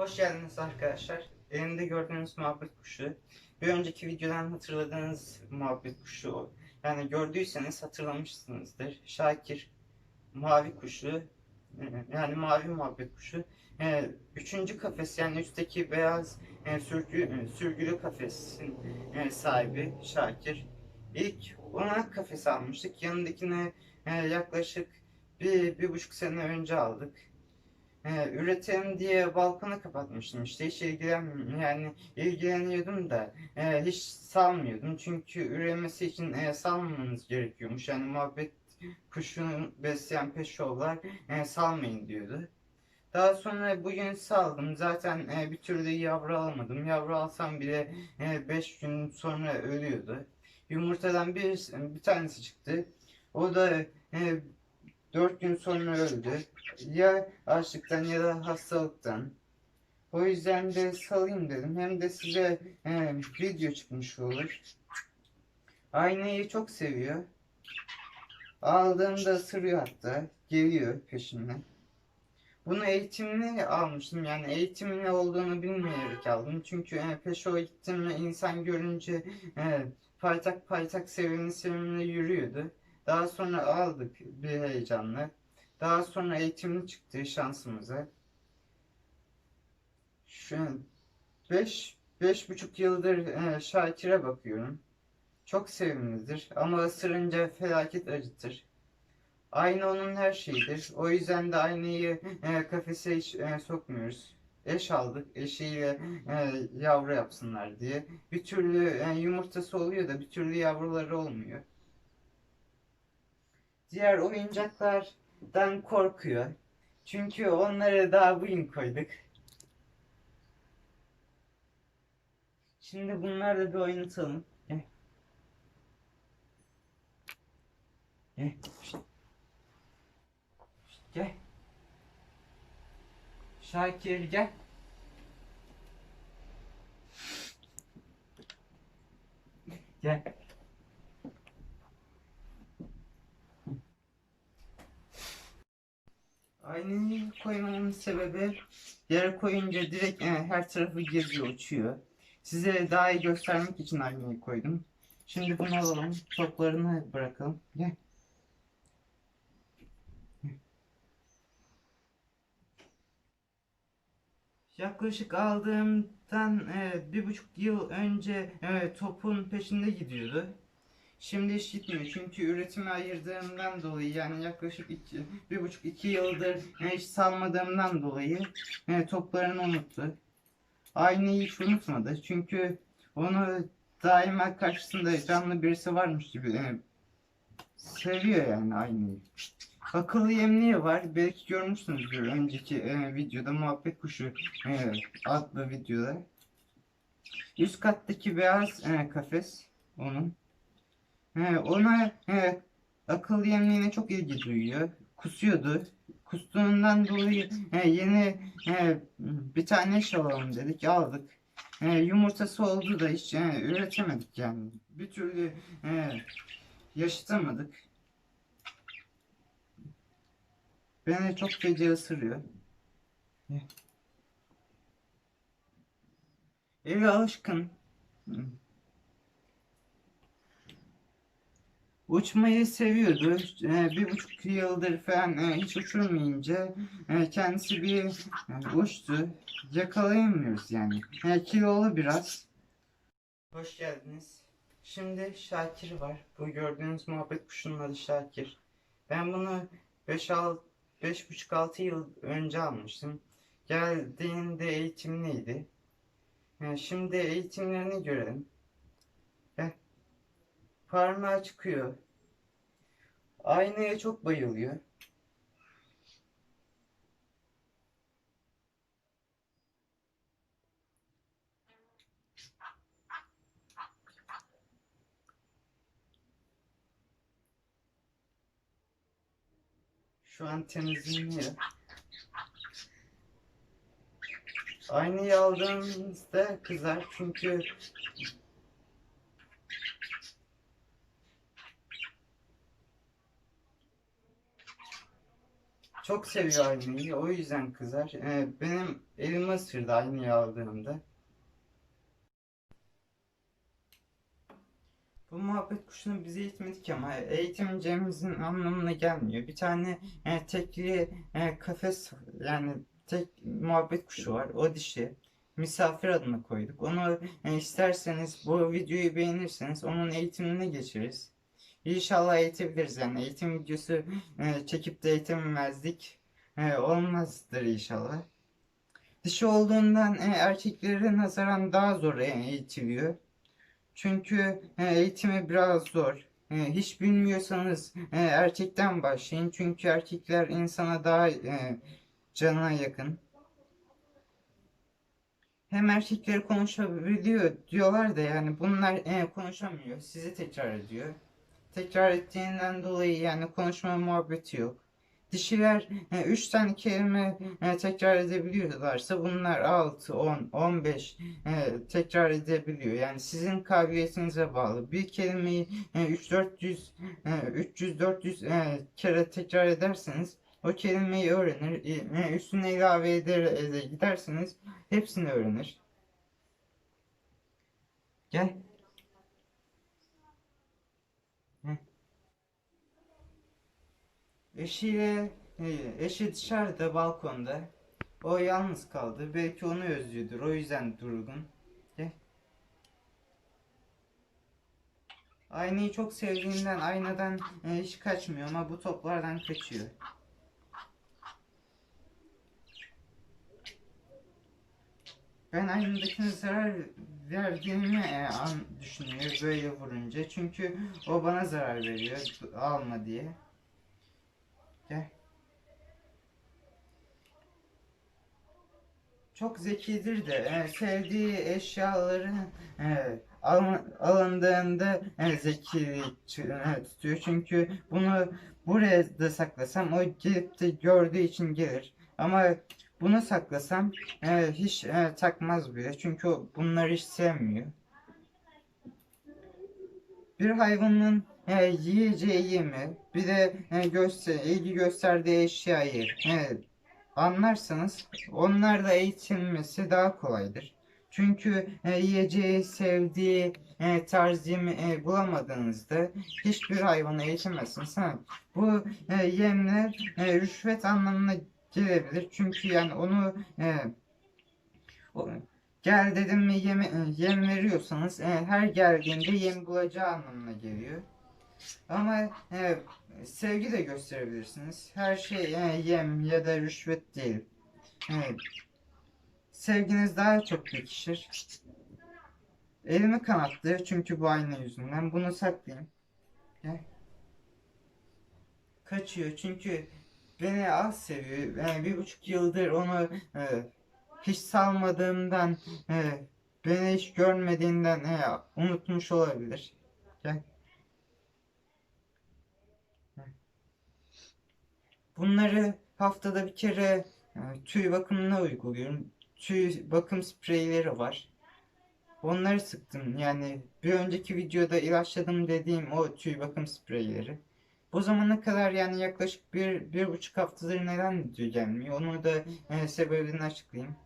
Hoş geldiniz arkadaşlar. Elimde gördüğünüz muhabbet kuşu. Bir önceki videodan hatırladığınız muhabbet kuşu. Yani gördüyseniz hatırlamışsınızdır. Şakir mavi kuşu e, yani mavi muhabbet kuşu. E, Üçüncü kafes yani üstteki beyaz e, sürgü, sürgülü kafesin sahibi Şakir. İlk ona kafes almıştık. Yanındakine yaklaşık bir, bir buçuk sene önce aldık. Üretim diye balkonu kapatmıştım işte hiç ilgilen yani ilgileniyordum da e, hiç salmıyordum. Çünkü üremesi için e, salmamanız gerekiyormuş. Yani muhabbet kuşunu besleyen peşovlar e, salmayın diyordu. Daha sonra bugün saldım. Zaten e, bir türlü yavru alamadım yavru alsam bile 5 gün sonra ölüyordu. Yumurtadan bir, bir tanesi çıktı. O da e, 4 gün sonra öldü. Ya açlıktan ya da hastalıktan. O yüzden de salayım dedim. Hem de size e, video çıkmış olur. Aynayı çok seviyor. Aldığımda ısırıyor hatta. Geliyor peşimden. Bunu eğitimli almıştım. Yani eğitimli olduğunu bilmeyerek aldım. Çünkü e, peşo gittim ve insan görünce e, paytak paytak sevimli sevimli yürüyordu. Daha sonra aldık bir heyecanla. Daha sonra eğitimli çıktı şansımıza. Şu an 5 beş buçuk yıldır e, Şakir'e bakıyorum. Çok sevimlidir ama ısırınca felaket acıtır. Aynı onun her şeyidir. O yüzden de aynayı kafese e, sokmuyoruz. Eş aldık. Eşiyle yavru yapsınlar diye. Bir türlü yumurtası oluyor da bir türlü yavruları olmuyor. Diğer oyuncaklardan korkuyor. Çünkü onlara daha bugün koyduk. Şimdi bunlarla bir oynatalım. Gel. Gel. Şşt. Şşt, Gel. Şakir gel. Gel. Aynayı koymamın sebebi yere koyunca direkt e, her tarafı geziyor, uçuyor. Size daha iyi göstermek için aynayı koydum. Şimdi bunu alalım, toplarını bırakalım. Gel. Yaklaşık aldığımdan e, bir buçuk yıl önce e, topun peşinde gidiyordu. Şimdi hiç gitmiyor çünkü üretime ayırdığımdan dolayı yani yaklaşık iki, bir buçuk iki yıldır hiç salmadığımdan dolayı e, toplarını unuttu. Aynıyı hiç unutmadı çünkü onu daima karşısında canlı birisi varmış gibi e, seviyor yani aynıyı. Akıllı yemliği var. Belki görmüşsünüzdür önceki e, videoda muhabbet kuşu e, adlı videoda. Üst kattaki beyaz e, kafes onun. He, ona he, akıllı yemliğine çok ilgi duyuyor. Kusuyordu. Kustuğundan dolayı he, yeni he, bir tane eş alalım dedik. Aldık. He, yumurtası oldu da hiç he, üretemedik yani. Bir türlü he, yaşatamadık. Beni çok feci ısırıyor. Eve alışkın. Uçmayı seviyordu. Ee, bir buçuk yıldır falan e, hiç uçurmayınca e, kendisi bir e, uçtu. Yakalayamıyoruz yani. E, kilolu biraz. Hoş geldiniz. Şimdi Şakir var. Bu gördüğünüz muhabbet kuşunun adı Şakir. Ben bunu 5 beş buçuk altı yıl önce almıştım. Geldiğinde eğitimliydi. E, şimdi eğitimlerini görelim. Parmağı çıkıyor. Aynaya çok bayılıyor. Şu an temizleniyor. Aynayı aldığımızda kızar çünkü Çok seviyor aynayı. O yüzden kızar. Ee, benim elimi ısırdı aynayı aldığımda. Bu muhabbet kuşunu bize eğitmedik ama eğitimcimizin anlamına gelmiyor. Bir tane e, tekli e, kafes yani tek muhabbet kuşu var. O dişi. Misafir adını koyduk. Onu e, isterseniz bu videoyu beğenirseniz onun eğitimine geçeriz. İnşallah eğitebiliriz yani eğitim videosu e, çekip de eğitememezdik. E, olmazdır inşallah. Dişi olduğundan e, erkeklere nazaran daha zor e, eğitiliyor. Çünkü e, eğitimi biraz zor. Hiç bilmiyorsanız erkekten başlayın. Çünkü erkekler insana daha canına yakın. Hem erkekleri konuşabiliyor diyorlar da yani bunlar konuşamıyor. Sizi tekrar ediyor. Tekrar ettiğinden dolayı yani konuşma muhabbeti yok. Dişiler 3 tane kelime e, tekrar edebiliyorlarsa bunlar 6, 10, 15 e, tekrar edebiliyor. Yani sizin kabiliyetinize bağlı. Bir kelimeyi e, 3 400 e, 300 400 e, kere tekrar ederseniz o kelimeyi öğrenir. E, üstüne ilave eder, eder giderseniz hepsini öğrenir. Gel. Eşiyle e, eşi dışarıda balkonda. O yalnız kaldı. Belki onu özlüyordur. O yüzden durgun. Gel. Aynayı çok sevdiğinden aynadan e, hiç kaçmıyor ama bu toplardan kaçıyor. Ben aynadakine zarar verdiğimi e, düşünüyor böyle vurunca. Çünkü o bana zarar veriyor alma diye. Gel. Çok zekidir de e, sevdiği eşyaları e, al- alındığında e, zekiliği ç- e, tutuyor. Çünkü bunu buraya da saklasam o gelip de gördüğü için gelir. Ama bunu saklasam e, hiç e, takmaz bile. Çünkü bunları hiç sevmiyor. Bir hayvanın e, yiyeceği yemi, bir de e, göster ilgi gösterdiği eşyayı e, anlarsanız onlarla eğitilmesi daha kolaydır. Çünkü e, yiyeceği, sevdiği e, tarz yemi e, bulamadığınızda hiçbir hayvanı eğitemezsiniz. Ha, bu e, yemler e, rüşvet anlamına gelebilir. Çünkü yani onu e, o- gel dedim mi yem, e, yem veriyorsanız e, her geldiğinde yem bulacağı anlamına geliyor. Ama e, sevgi de gösterebilirsiniz. Her şey e, yem ya da rüşvet değil. Evet. Sevginiz daha çok pekişir. Elimi kanattı çünkü bu ayna yüzünden. Bunu saklayayım. Gel. Kaçıyor çünkü beni az seviyor. Yani bir buçuk yıldır onu e, hiç salmadığımdan e, beni hiç görmediğinden e, unutmuş olabilir. Gel. Bunları haftada bir kere e, tüy bakımına uyguluyorum. Tüy bakım spreyleri var. Onları sıktım. Yani bir önceki videoda ilaçladım dediğim o tüy bakım spreyleri. Bu zamana kadar yani yaklaşık bir, bir buçuk haftadır neden video gelmiyor? Onu da e, sebebini açıklayayım.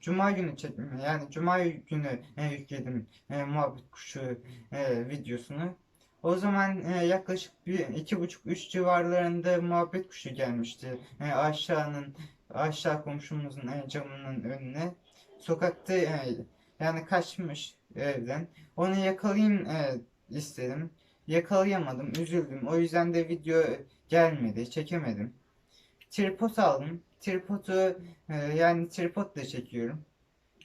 Cuma günü çektim. Yani Cuma günü e, yükledim e, muhabbet kuşu e, videosunu. O zaman e, yaklaşık bir iki buçuk üç civarlarında muhabbet kuşu gelmişti. E, aşağının aşağı komşumuzun e, camının önüne. Sokakta e, yani kaçmış evden. Onu yakalayayım e, istedim. Yakalayamadım, üzüldüm. O yüzden de video gelmedi, çekemedim. Tripod aldım. Tripodu e, yani tripodla çekiyorum.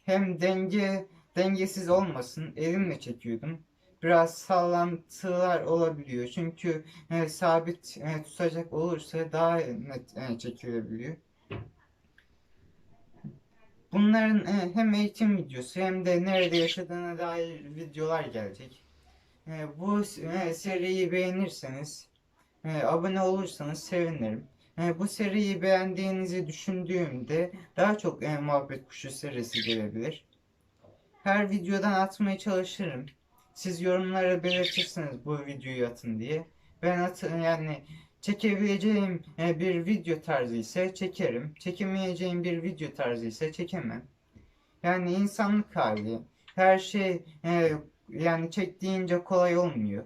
Hem denge dengesiz olmasın, elimle çekiyordum. Biraz sallantılar olabiliyor. Çünkü e, sabit e, tutacak olursa daha net e, çekilebiliyor. Bunların e, hem eğitim videosu hem de nerede yaşadığına dair videolar gelecek. E, bu e, seriyi beğenirseniz, e, abone olursanız sevinirim. E, bu seriyi beğendiğinizi düşündüğümde daha çok e, muhabbet kuşu serisi gelebilir. Her videodan atmaya çalışırım. Siz yorumlara belirtirsiniz bu videoyu atın diye. Ben at yani çekebileceğim e, bir video tarzı ise çekerim. Çekemeyeceğim bir video tarzı ise çekemem. Yani insanlık hali. Her şey yani çektiğince kolay olmuyor.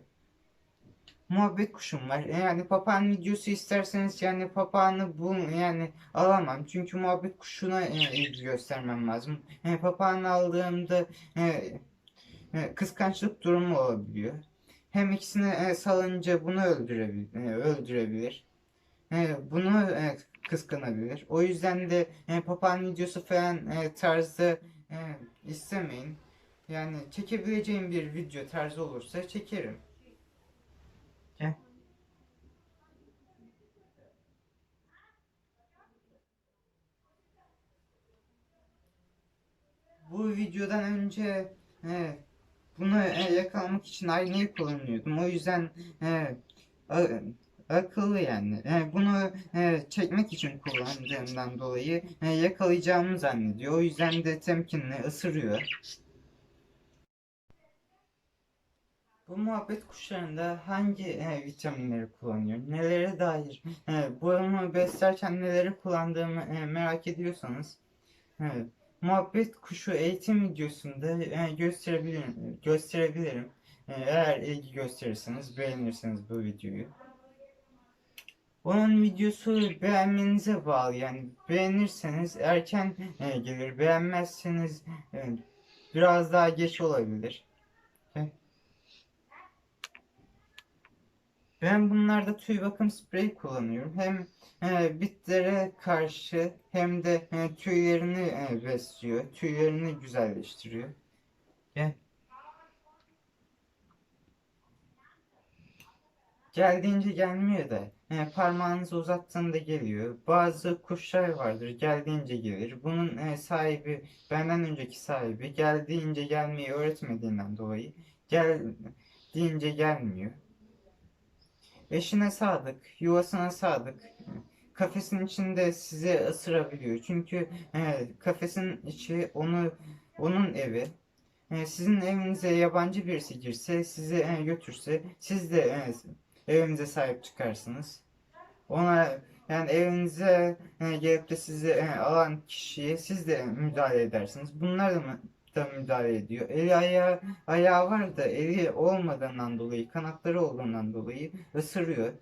Muhabbet kuşum var. E, Yani papağan videosu isterseniz yani papağanı bu yani alamam. Çünkü muhabbet kuşuna e, göstermem lazım. E, papağanı aldığımda e, e, kıskançlık durumu olabiliyor. Hem ikisini e, salınca bunu öldürebilir, e, öldürebilir. E, bunu e, kıskanabilir. O yüzden de e, papağan videosu falan e, tarzı e, istemeyin. Yani çekebileceğim bir video tarzı olursa çekerim. Gel. Bu videodan önce e, bunu e, yakalamak için aynayı kullanıyordum. O yüzden e, a- akıllı yani. E, bunu e, çekmek için kullandığımdan dolayı e, yakalayacağımı zannediyor. O yüzden de temkinli ısırıyor. Bu muhabbet kuşlarında hangi e, vitaminleri kullanıyor? Nelere dair? E, bunu beslerken neleri kullandığımı e, merak ediyorsanız e, muhabbet kuşu eğitim videosunda e, gösterebilirim. gösterebilirim. E, eğer ilgi gösterirseniz, beğenirseniz bu videoyu. Onun videosu beğenmenize bağlı yani beğenirseniz erken e, gelir, beğenmezseniz e, biraz daha geç olabilir. Ben bunlarda tüy bakım spreyi kullanıyorum. Hem e, bitlere karşı hem de e, tüylerini e, besliyor. Tüylerini güzelleştiriyor. Gel. Geldiğince gelmiyor da e, parmağınızı uzattığında geliyor. Bazı kuşlar vardır geldiğince gelir. Bunun e, sahibi benden önceki sahibi geldiğince gelmeyi öğretmediğinden dolayı geldiğince gelmiyor. Eşine sadık, yuvasına sadık. Kafesin içinde sizi ısırabiliyor. Çünkü e, kafesin içi onu onun evi. E, sizin evinize yabancı birisi girse, sizi e, götürse, siz de e, evinize sahip çıkarsınız. Ona yani evinize e, gelip de sizi e, alan kişiye siz de müdahale edersiniz. Bunlar da mı da müdahale ediyor. Eli ayağı, ayağı var da eli olmadığından dolayı, kanatları olduğundan dolayı ısırıyor.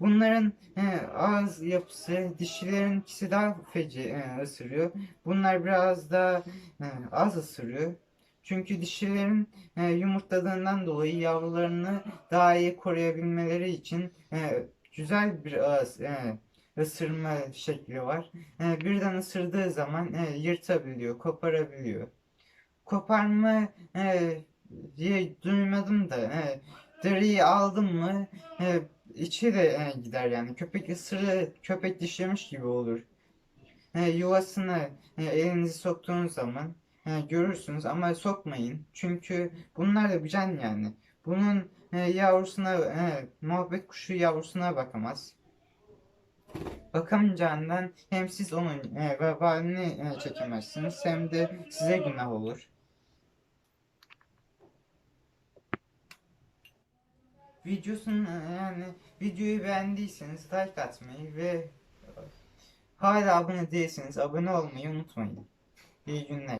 Bunların e, ağız yapısı, dişilerinkisi daha feci e, ısırıyor. Bunlar biraz daha e, az ısırıyor. Çünkü dişilerin e, yumurtladığından dolayı yavrularını daha iyi koruyabilmeleri için e, güzel bir ağız e, ısırma şekli var. E, birden ısırdığı zaman e, yırtabiliyor, koparabiliyor koparma e, diye duymadım da e, deriyi aldım mı e, içi de e, gider yani köpek ısırı köpek dişlemiş gibi olur. E, yuvasına e, elinizi soktuğunuz zaman e, görürsünüz ama sokmayın çünkü bunlar da bir can yani. Bunun e, yavrusuna e, muhabbet kuşu yavrusuna bakamaz. Bakamayacağından hem siz onun e, vebalini e, çekemezsiniz hem de size günah olur. Videosunu yani videoyu beğendiyseniz like atmayı ve hala abone değilseniz abone olmayı unutmayın. İyi günler.